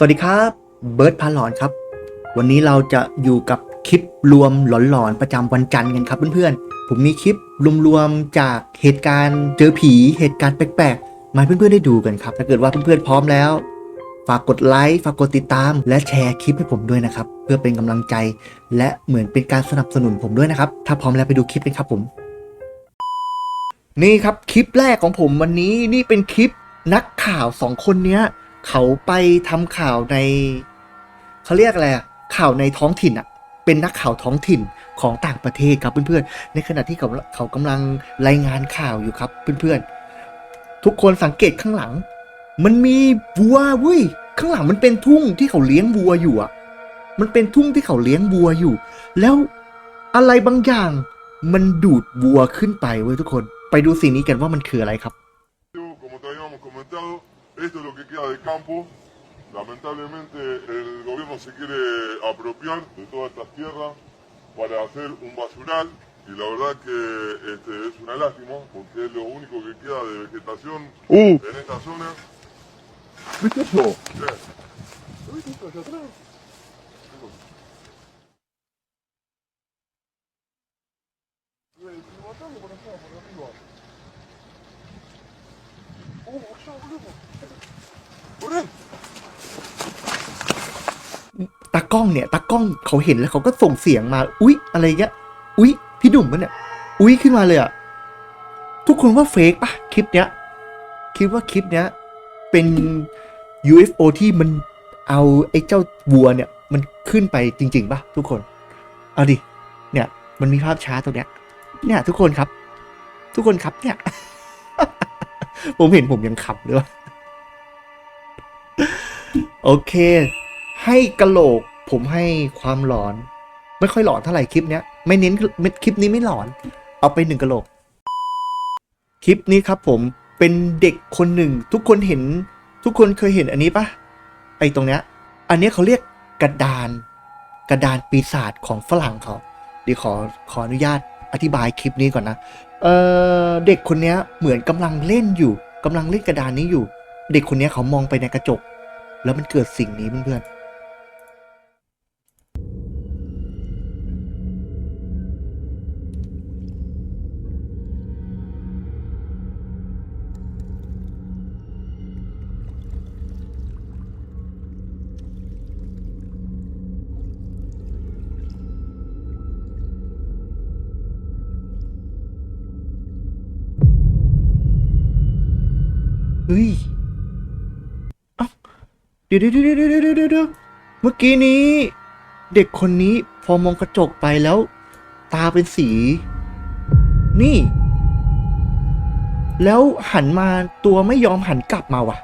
สวัสดีครับเบิร์ดพาหลอนครับ วันนี้เราจะอยู่กับคลิปรวมหลอนๆประจำวันจันทร์กันครับเพื่อนๆ ผมมีคลิปรวมๆจากเหตุการณ์เจอผีเหตุการณ์แปลกๆ มาเพื่อนๆได้ดูกันครับ ถ้าเกิดว่าเพื่อนๆพร้อมแล้ว ฝากกดไลค์ฝากกดติดตาม และแชร์คลิปให้ผมด้วยนะครับ เพื่อเป็นกำลังใจ และเหมือนเป็นการสนับสนุนผมด้วยนะครับ ถ้าพร้อมแล้วไปดูคลิปกันครับผม นี่ครับคลิปแรกของผมวันนี้นี่เป็นคลิปนักข่าวสองคนเนี้ย เขาไปทำข่าวในเขาเรียกอะไรข่าวในท้องถิ่นอะเป็นนักข่าวท้องถิ่นของต่างประเทศครับเพื่อนๆ ในขณะที่เขาเขากำลังรายงานข่าวอยู่ครับเพื่อนๆ ทุกคนสังเกตข้างหลัง มันมีวัวเว้ยข้างหลังมันเป็นทุ่งที่เขาเลี้ยงวัวอยู่อะมันเป็นทุ่งที่เขาเลี้ยงวัวอยู่ แล้วอะไรบางอย่างมันดูดวัวขึ้นไปเว้ยทุกคน ไปดูสิ่งนี้กันว่ามันคืออะไรครับ Esto es lo que queda de campo. Lamentablemente el gobierno se quiere apropiar de todas estas tierras para hacer un basural y la verdad que este, es una lástima porque es lo único que queda de vegetación ¡Uh! en esta zona. ¿Viste eso? Eh, ¿Viste esto allá atrás? Levantalo por acá, por arriba. ¡Oh, allá, boludo! ากล้องเนี่ยตากล้องเขาเห็นแล้วเขาก็ส่งเสียงมา อุ๊ย อะไรเงี้ย อุ๊ย พี่ดุ่มมันเนี่ย อุ๊ย ขึ้นมาเลยอะทุกคนว่าเฟกปะคลิปเนี้ย คิดว่าคลิปเนี้ย เป็น UFO ที่มันเอาไอ้เจ้าวัวเนี่ย มันขึ้นไปจริง ๆปะทุกคน เอาดิ เนี่ย มันมีภาพช้าตรงเนี้ย เนี่ย ทุกคนครับ ทุกคนครับเนี่ย ผมเห็นผมยังขับเลยว่ะโอเค ให้กระโหลก ผมให้ความหลอน ไม่ค่อยหลอนเท่าไหร่คลิปเนี้ยไม่เน้นไม่คลิปนี้ไม่หลอน เอาไปหนึ่งกะโหลก คลิปนี้ครับผมเป็นเด็กคนหนึ่ง ทุกคนเห็น ทุกคนเคยเห็นอันนี้ปะไอตรงเนี้ย อันนี้เขาเรียกกระดาน กระดานปีศาจของฝรั่งเขาเดี๋ยวขอขออนุญาตอธิบายคลิปนี้ก่อนนะเออเด็กคนเนี้ยเหมือนกำลังเล่นอยู่กำลังเล่นกระดานนี้อยู่ เด็กคนเนี้ยเขามองไปในกระจก แล้วมันเกิดสิ่งนี้เพื่อนๆ เดี๋ยวเดี๋ยวเดี๋ยวเดี๋ยวเดี๋ยวเมื่อกี้นี้ เด็กคนนี้พอมองกระจกไปแล้ว ตาเป็นสี นี่ แล้วหันมาตัวไม่ยอมหันกลับมาว่ะ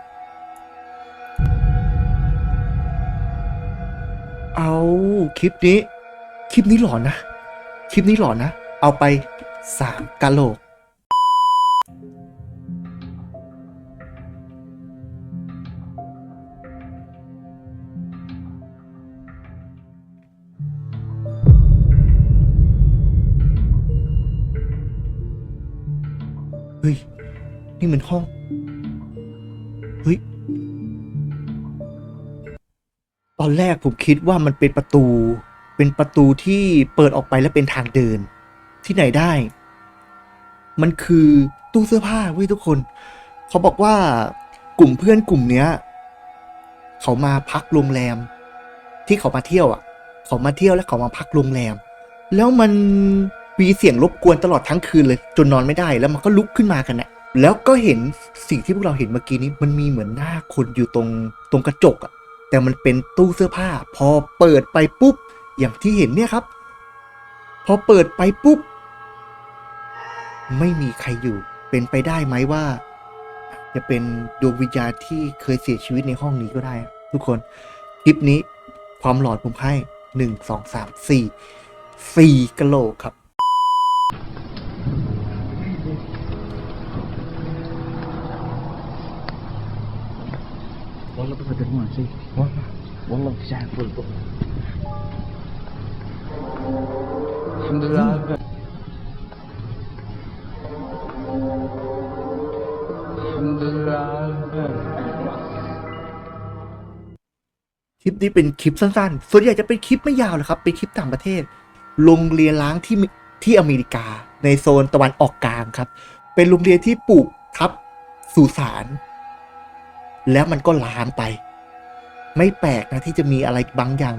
เอาคลิปนี้ คลิปนี้หลอนนะ คลิปนี้หลอนนะ เอาไปสามกะโหลก เฮ้ย นี่มันห้อง เฮ้ย ตอนแรกผมคิดว่ามันเป็นประตู เป็นประตูที่เปิดออกไปแล้วเป็นทางเดิน ที่ไหนได้ มันคือตู้เสื้อผ้าเว้ยทุกคน เขาบอกว่ากลุ่มเพื่อนกลุ่มเนี้ย เขามาพักโรงแรม ที่เขามาเที่ยวอะ เขามาเที่ยวแล้วเขามาพักโรงแรม แล้วมัน มีเสียงรบกวนตลอดทั้งคืนเลย จนนอนไม่ได้แล้วมันก็ลุกขึ้นมากันนะแล้วก็เห็นสิ่งที่พวกเราเห็นเมื่อกี้นี้ มันมีเหมือนหน้าคนอยู่ตรงตรงกระจกอะแต่มันเป็นตู้เสื้อผ้า พอเปิดไปปุ๊บ อย่างที่เห็นเนี่ยครับ พอเปิดไปปุ๊บ ไม่มีใครอยู่ เป็นไปได้ไหมว่า จะเป็นดวงวิญญาณที่เคยเสียชีวิตในห้องนี้ก็ได้ ทุกคนคลิปนี้ความหลอนผมให้หนึ่งสองสามสี่สี่กะโหลกครับาสิวังว่ายฝนตกทำดีแล้วทำดีล้คลิปนี้เป็นคลิปสั้นๆ ส่วนใหญ่จะเป็นคลิปไม่ยาวเลยครับ เป็นคลิปต่างประเทศ โรงเรียนล้างที่ที่อเมริกา ในโซนตะวันออกกลางครับ เป็นโรงเรียนที่ปลูกทับสุสาน แล้วมันก็ล้างไป ไม่แปลกนะที่จะมีอะไรบางอย่าง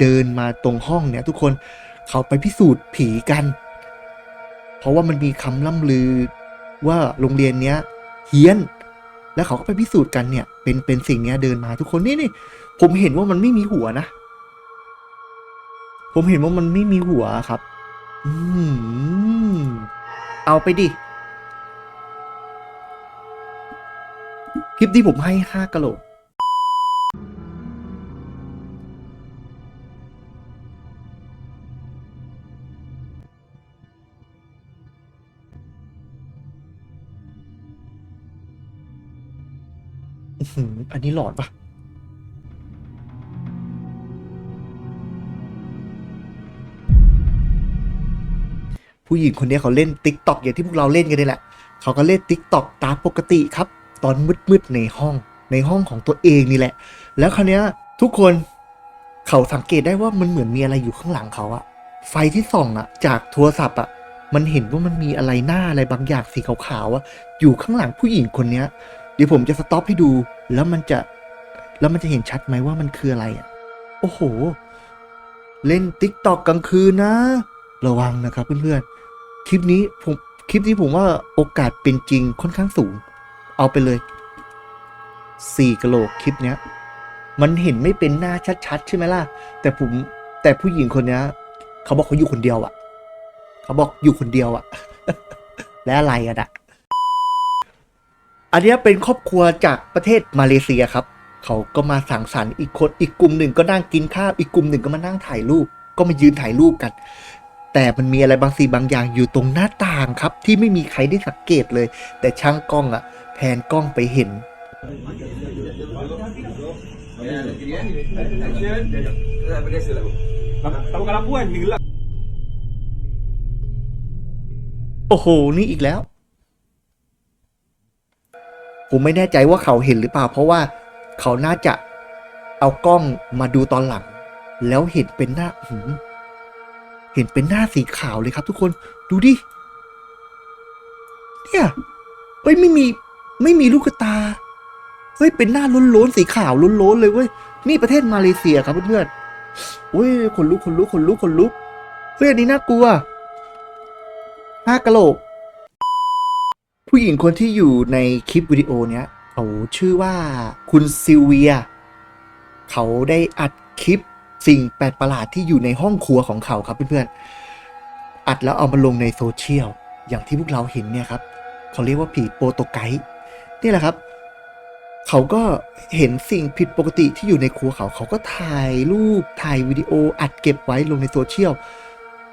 เดินมาตรงห้องเนี่ย ทุกคนเขาไปพิสูจน์ผีกัน เพราะว่ามันมีคำล่ำลือว่าโรงเรียนเนี้ยเฮี้ยน แล้วเขาก็ไปพิสูจน์กันเนี่ย เป็นเป็นสิ่งเนี้ยเดินมาทุกคนนี่นี่ผมเห็นว่ามันไม่มีหัวนะ ผมเห็นว่ามันไม่มีหัวครับ อืมเอาไปดิคลิปที่ผมให้ห้ากะโหลก อันนี้หลอดปะผู้หญิงคนนี้เขาเล่นติ๊กต็อกอย่างที่พวกเราเล่นกันนี่แหละ เขาก็เล่นติ๊กต็อกตามปกติครับ ตอนมืดๆในห้อง ในห้องของตัวเองนี่แหละ แล้วคราวเนี้ยทุกคนเขาสังเกตได้ว่ามันเหมือนมีอะไรอยู่ข้างหลังเขาอะไฟที่ส่องอะจากโทรศัพท์อะมันเห็นว่ามันมีอะไรหน้าอะไรบางอย่างสีขาวๆอะอยู่ข้างหลังผู้หญิงคนเนี้ย เดี๋ยวผมจะสต็อปให้ดู แล้วมันจะแล้วมันจะเห็นชัดไหมว่ามันคืออะไรอะ โอ้โห เล่นติ๊กตอกกลางคืนนะ ระวังนะครับเพื่อนๆ คลิปนี้ผมคลิปนี้ผมว่าโอกาสเป็นจริงค่อนข้างสูง เอาไปเลยสี่กะโหลกคลิปเนี้ย มันเห็นไม่เป็นหน้าชัดๆ ใช่ไหมล่ะ แต่ผมแต่ผู้หญิงคนเนี้ยเขาบอกเขาอยู่คนเดียวอะ เขาบอกอยู่คนเดียวอะ และอะไรอะนะ อันเนี้ยเป็นครอบครัวจากประเทศมาเลเซียครับ เขาก็มาสังสรรค์อีกคนอีกกลุ่มหนึ่งก็นั่งกินข้าวอีกกลุ่มหนึ่งก็มานั่งถ่ายรูป ก็มายืนถ่ายรูปกัน แต่มันมีอะไรบางสิ่งบางอย่างอยู่ตรงหน้าต่างครับ ที่ไม่มีใครได้สังเกตเลย แต่ช่างกล้องอะแพนกล้องไปเห็น Tahu kalau puan ni gelap. โอ้โห นี่อีกแล้ว ผมไม่แน่ใจว่าเขาเห็นหรือเปล่า เพราะว่าเขาน่าจะเอากล้องมาดูตอนหลัง แล้วเห็นเป็นหน้าหืมเห็นเป็นหน้าสีขาวเลยครับ ทุกคนดูดิเนี่ยเฮ้ยไม่มีไม่มีลูกตาเฮ้ยเป็นหน้าล้นๆสีขาวล้นๆเลยเว้ยนี่ประเทศมาเลเซียครับเพื่อนๆเฮ้ยขนลุกขนลุกขนลุกขนลุกเฮ้ยอันนี้น่ากลัวห้ากะโหลก ผู้หญิงคนที่อยู่ในคลิปวิดีโอเนี้ยเขาชื่อว่าคุณซิลเวีย เขาได้อัดคลิปสิ่งแปลกประหลาดที่อยู่ในห้องครัวของเขาครับเพื่อนๆ อัดแล้วเอามาลงในโซเชียลอย่างที่พวกเราเห็นเนี่ยครับ เขาเรียกว่าผีโปรโตไกด์นี่แหละครับ เขาก็เห็นสิ่งผิดปกติที่อยู่ในครัวเขา เขาก็ถ่ายรูปถ่ายวิดีโออัดเก็บไว้ลงในโซเชียล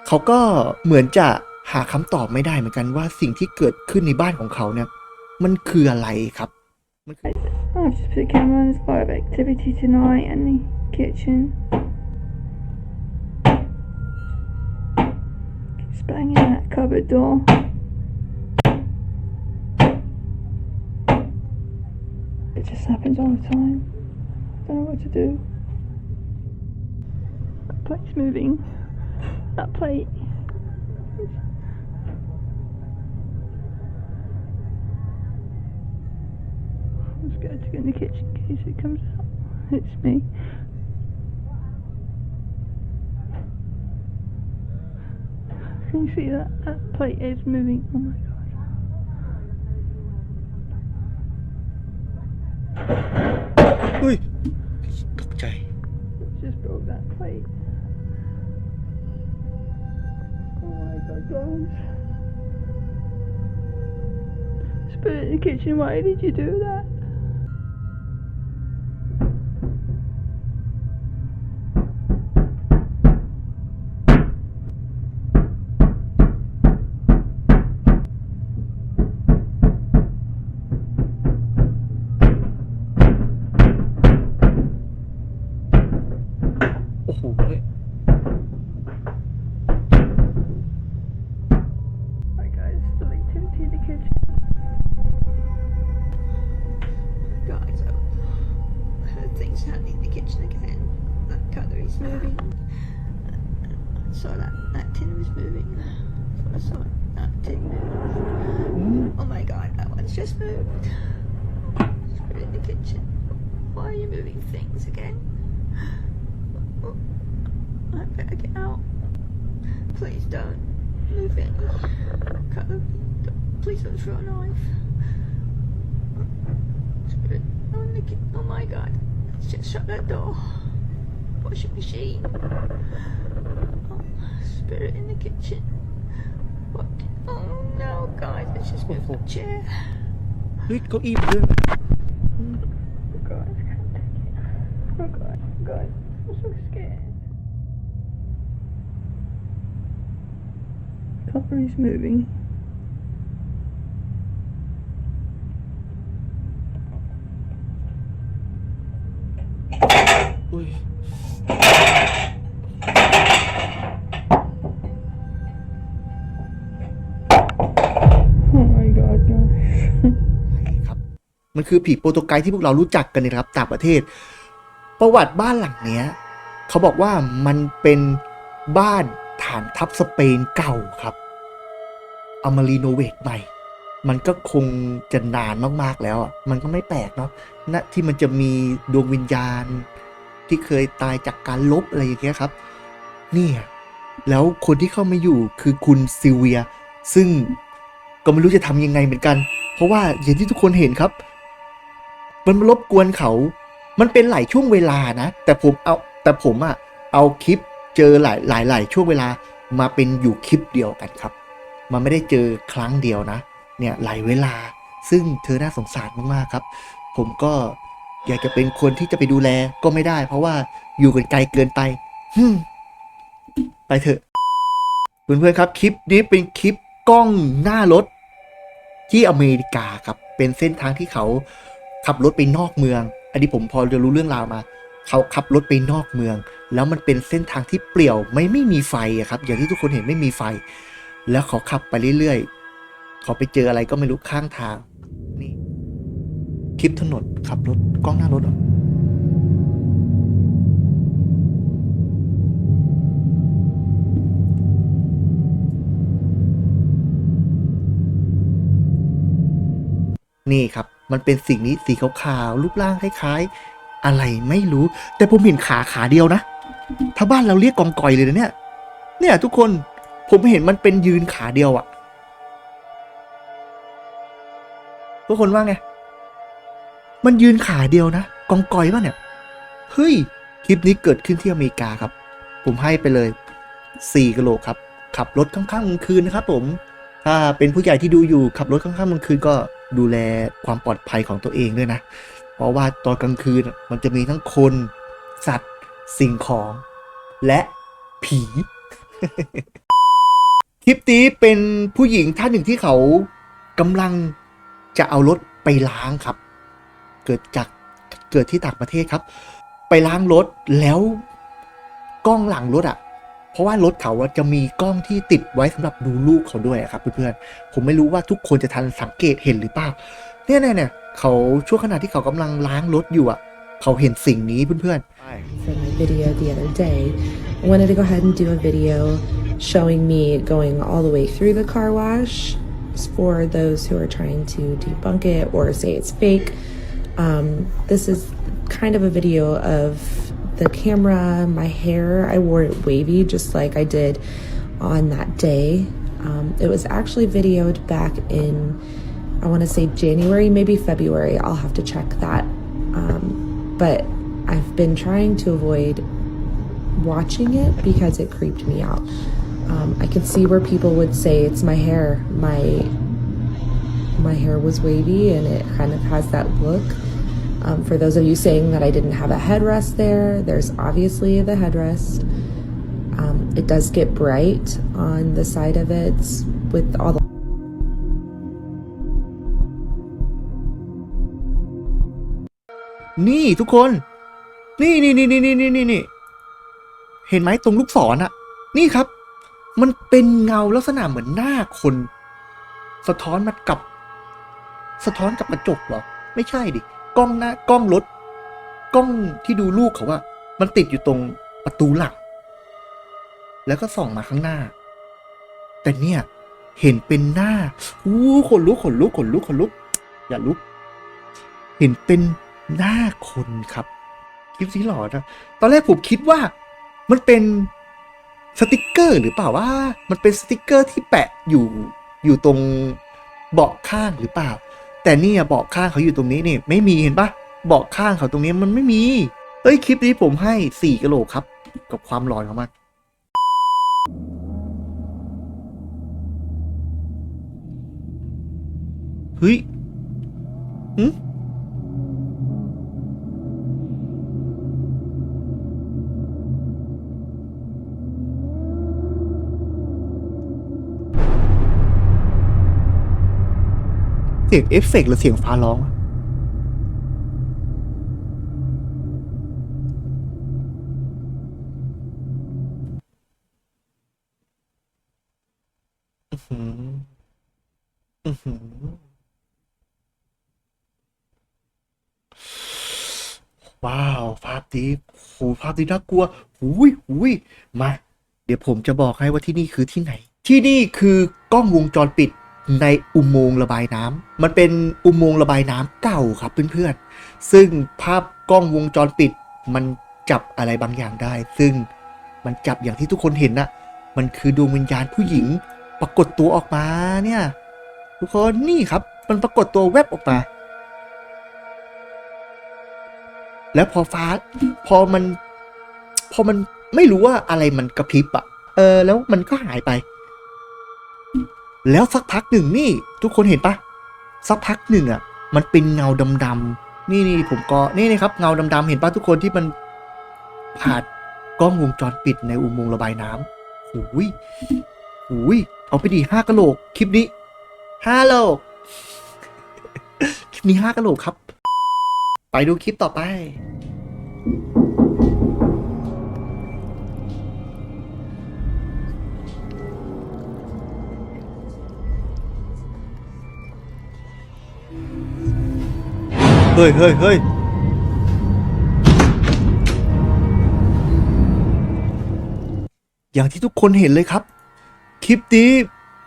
เขาก็เหมือนจะ หาคำตอบไม่ได้เหมือนกันว่าสิ่งที่เกิดขึ้นในบ้านของเขาเนี่ย มันคืออะไรครับ มันคือ I've just put the camera on. There's a lot of activity tonight in the kitchen. Keeps banging that cupboard door. It just happens all the time. Don't know what to do. That plate's moving. That plate. go to go in the kitchen in case it comes out. It's me. Can you see that? That plate is moving. Oh my god. Ui! okay. chảy. Just broke that plate. Oh my god, guys. Spirit in the kitchen, why did you do that? out. Please don't. Move it. Cut the... Please don't throw a knife. Oh, Nikki. oh my god. Just shut that door. Washing machine. Oh, spirit in the kitchen. What? Oh no, guys. Let's just move the chair. Wait, go eat them. Oh god, Oh God! Oh god. I'm so scared. Copper is moving. อุ้ย Oh my god, guys. ครับมันคือผีโปรโตุไกส์ที่พวกเรารู้จักกันนะครับต่างประเทศ ประวัติบ้านหลังเนี้ยเขาบอกว่ามันเป็นบ้าน ฐานทัพสเปนเก่าครับเอามารีโนเวทใหม่ มันก็คงจะนานมากๆแล้วอะ มันก็ไม่แปลกเนาะณที่มันจะมีดวงวิญญาณ ที่เคยตายจากการลบอะไรอย่างเงี้ยครับ เนี่ย แล้วคนที่เข้ามาอยู่คือคุณซิเวีย ซึ่งก็ไม่รู้จะทำยังไงเหมือนกัน เพราะว่าอย่างที่ทุกคนเห็นครับ มันมารบกวนเขา มันเป็นหลายช่วงเวลานะ แต่ผมเอาแต่ผมอะเอาคลิป เจอหลายหลายหลายช่วงเวลามาเป็นอยู่คลิปเดียวกันครับ มันไม่ได้เจอครั้งเดียวนะ เนี่ยหลายเวลา ซึ่งเธอน่าสงสารมากๆครับ ผมก็อยากจะเป็นคนที่จะไปดูแลก็ไม่ได้ เพราะว่าอยู่กันไกลเกินไปไปเถอะเพื่อนๆครับ คลิปนี้เป็นคลิปกล้องหน้ารถ ที่อเมริกาครับ เป็นเส้นทางที่เขาขับรถไปนอกเมือง อันนี้ผมพอจะรู้เรื่องราวมา เขาขับรถไปนอกเมือง แล้วมันเป็นเส้นทางที่เปลี่ยวไม่ไม่มีไฟครับ อย่างที่ทุกคนเห็นไม่มีไฟ แล้วเขาขับไปเรื่อยๆเขาไปเจออะไรก็ไม่รู้ข้างทางนี่คลิปถนนขับรถกล้องหน้ารถเหรอนี่ครับ มันเป็นสิ่งนี้สีขาวๆรูปร่างคล้ายๆ อะไรไม่รู้ แต่ผมเห็นขาขาเดียวนะ ถ้าบ้านเราเรียกกองกอยเลยนะเนี่ย เนี่ยทุกคนผมเห็นมันเป็นยืนขาเดียวอะทุกคนว่าไง มันยืนขาเดียวนะ กองกอยป่ะเนี่ย เฮ้ย คลิปนี้เกิดขึ้นที่อเมริกาครับ ผมให้ไปเลย 4กิโลครับ ขับรถค่ำๆกลางคืนนะครับผม ถ้าเป็นผู้ใหญ่ที่ดูอยู่ขับรถค่ำๆกลางคืนก็ดูแลความปลอดภัยของตัวเองด้วยนะ เพราะว่าตอนกลางคืนมันจะมีทั้งคน สัตว์ สิ่งของ และผี คลิปนี้เป็นผู้หญิงท่านหนึ่งที่เขากำลังจะเอารถไปล้างครับ เกิดจากเกิดที่ต่างประเทศครับ ไปล้างรถแล้วกล้องหลังรถอะ่ะเพราะว่ารถเขาจะมีกล้องที่ติดไว้สำหรับดูลูกเขาด้วยครับเพื่อนๆ ผมไม่รู้ว่าทุกคนจะทันสังเกตเห็นหรือเปล่า เนี่ยเนี่ยเนี่ยเขาช่วงขณะที่เขากำลังล้างรถอยู่อะเขาเห็นสิ่งนี้เพื่อนๆ from my video the other day. I wanted to go ahead and do a video showing me going all the way through the car wash for those who are trying to debunk it or say it's fake. Um, this is kind of a video of the camera, my hair. I wore it wavy just like I did on that day. Um, it was actually videoed back in, I want to say January, maybe February. I'll have to check that. Um, but I've been trying to avoid watching it because it creeped me out. Um, I can see where people would say it's my hair. My my hair was wavy and it kind of has that look. Um, for those of you saying that I didn't have a headrest there, there's obviously the headrest. Um, it does get bright on the side of it with all the นี่ทุกคน นี่นี่นี่นี่นี่นี่นี่นี่เห็นไหมตรงลูกศรอะนี่ครับ มันเป็นเงาลักษณะเหมือนหน้าคน สะท้อนมากับ สะท้อนกับกระจกเหรอ ไม่ใช่ดิกล้องหน้ากล้องรถกล้องที่ดูลูกเขาอะมันติดอยู่ตรงประตูหลังแล้วก็ส่องมาข้างหน้า แต่เนี่ย เห็นเป็นหน้าอู้ขนลุกขนลุกขนลุกขนลุก อย่าลุก เห็นเป็น หน้าคนครับ คลิปสีหลอนนะตอนแรกผมคิดว่ามันเป็นสติกเกอร์หรือเปล่าว่า มันเป็นสติกเกอร์ที่แปะอยู่อยู่ตรงเบาะข้างหรือเปล่า แต่เนี่ยเบาะข้างเขาอยู่ตรงนี้นี่ไม่มีเห็นปะเบาะข้างเขาตรงนี้มันไม่มีเอ้ยคลิปนี้ผมให้สี่กะโหลกครับ กับความหลอนของมันเฮ้ยหึเสียงเอฟเฟกต์หรือเสียงฟ้าร้องอะอื้อหือ อื้อหือ ว้าว ภาพดีโหภาพดีน่ากลัวหุยหุยมา เดี๋ยวผมจะบอกให้ว่าที่นี่คือที่ไหน ที่นี่คือกล้องวงจรปิด ในอุโมงค์ระบายน้ำมันเป็นอุโมงค์ระบายน้ำเก่าครับเพื่อนๆ ซึ่งภาพกล้องวงจรปิด มันจับอะไรบางอย่างได้ ซึ่งมันจับอย่างที่ทุกคนเห็นนะมันคือดวงวิญญาณผู้หญิง ปรากฏตัวออกมาเนี่ย ทุกคนนี่ครับ มันปรากฏตัวแวบออกมา แล้วพอฟ้า พอมัน พอมันไม่รู้ว่าอะไรมันกระพริบอะเออ แล้วมันก็หายไป แล้วสักพักหนึ่งนี่ทุกคนเห็นปะสักพักหนึ่งอะมันเป็นเงาดำๆนี่นี่ผมก็นี่นี่ครับเงาดำๆเห็นปะทุกคนที่มันผ่านกล้องวงจรปิดในอุโมงค์ระบายน้ำหูยหูยเอาไปดีห้ากะโหลกคลิปนี้ห้าโหลกคลิปนี้ห้ากะโหลกครับ ไปดูคลิปต่อไป เฮ้ยเฮ้ยเฮ้ยอย่างที่ทุกคนเห็นเลยครับ คลิปนี้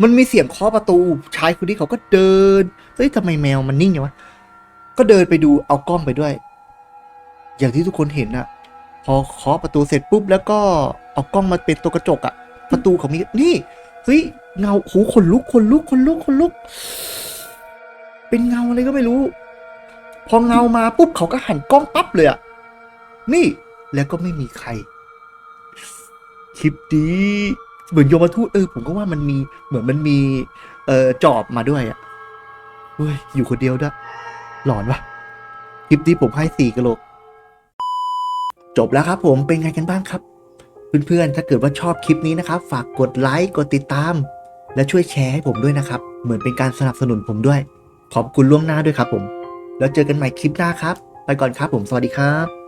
มันมีเสียงเคาะประตู ชายคนนี้เขาก็เดิน เฮ้ยทำไมแมวมันนิ่งอย่างวะ ก็เดินไปดูเอากล้องไปด้วย อย่างที่ทุกคนเห็นอะพอเคาะประตูเสร็จปุ๊บแล้วก็เอากล้องมาเป็นตัวกระจกอะประตูเขามีนี่เฮ้ยเงาโหขนลุกขนลุกขนลุกขนลุก เป็นเงาอะไรก็ไม่รู้ พอเงามาปุ๊บเขาก็หันกล้องปั๊บเลยอะนี่แล้วก็ไม่มีใคร คลิปดีเหมือนโยมทูตเออผมก็ว่ามันมีเหมือนมันมีเอ่อจอบมาด้วยอะเฮ้ยอยู่คนเดียวด้วยหลอนวะคลิปนี้ผมให้สี่กะโหลกจบแล้วครับผมเป็นไงกันบ้างครับ เพื่อนๆ ถ้าเกิดว่าชอบคลิปนี้นะครับ ฝากกดไลค์กดติดตาม และช่วยแชร์ให้ผมด้วยนะครับ เหมือนเป็นการสนับสนุนผมด้วย ขอบคุณล่วงหน้าด้วยครับผม แล้วเจอกันใหม่คลิปหน้าครับ ไปก่อนครับผม สวัสดีครับ